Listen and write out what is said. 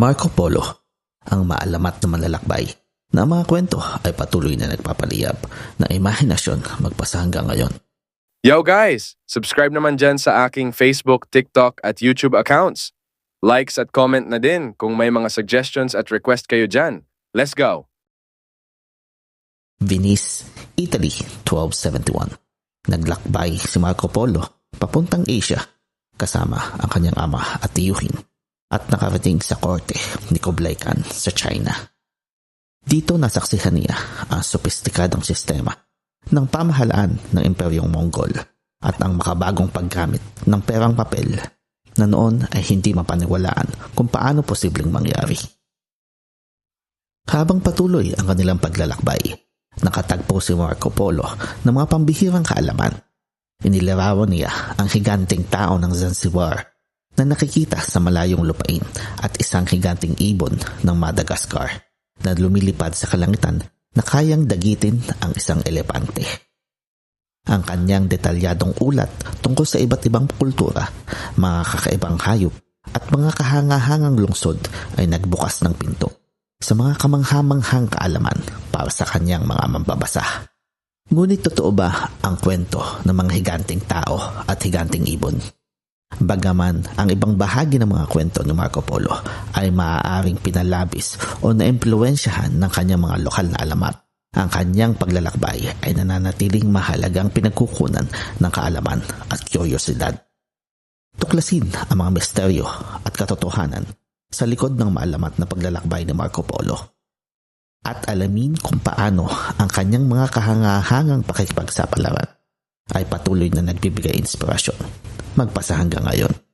Marco Polo, ang maalamat na malalakbay na ang mga kwento ay patuloy na nagpapaliyab ng imahinasyon magpasa hanggang ngayon. Yo guys! Subscribe naman dyan sa aking Facebook, TikTok at YouTube accounts. Likes at comment na din kung may mga suggestions at request kayo dyan. Let's go! Venice, Italy, 1271. Naglakbay si Marco Polo papuntang Asia kasama ang kanyang ama at tiyuhin at nakarating sa korte ni Kublai Khan sa China. Dito nasaksihan niya ang sopistikadong sistema ng pamahalaan ng Imperyong Mongol at ang makabagong paggamit ng perang papel na noon ay hindi mapaniwalaan kung paano posibleng mangyari. Habang patuloy ang kanilang paglalakbay, nakatagpo si Marco Polo ng mga pambihirang kaalaman. Inilarawan niya ang higanting tao ng Zanzibar na nakikita sa malayong lupain at isang higanting ibon ng Madagascar na lumilipad sa kalangitan na kayang dagitin ang isang elepante. Ang kanyang detalyadong ulat tungkol sa iba't ibang kultura, mga kakaibang hayop at mga kahangahangang lungsod ay nagbukas ng pinto sa mga kamanghamanghang kaalaman para sa kanyang mga mambabasa. Ngunit totoo ba ang kwento ng mga higanting tao at higanting ibon? Bagaman ang ibang bahagi ng mga kwento ni Marco Polo ay maaaring pinalabis o naimpluensyahan ng kanyang mga lokal na alamat, ang kanyang paglalakbay ay nananatiling mahalagang pinagkukunan ng kaalaman at kuryosidad. Tuklasin ang mga misteryo at katotohanan sa likod ng maalamat na paglalakbay ni Marco Polo at alamin kung paano ang kanyang mga kahangahangang pakikipagsapalaran ay patuloy na nagbibigay inspirasyon magpasa hanggang ngayon.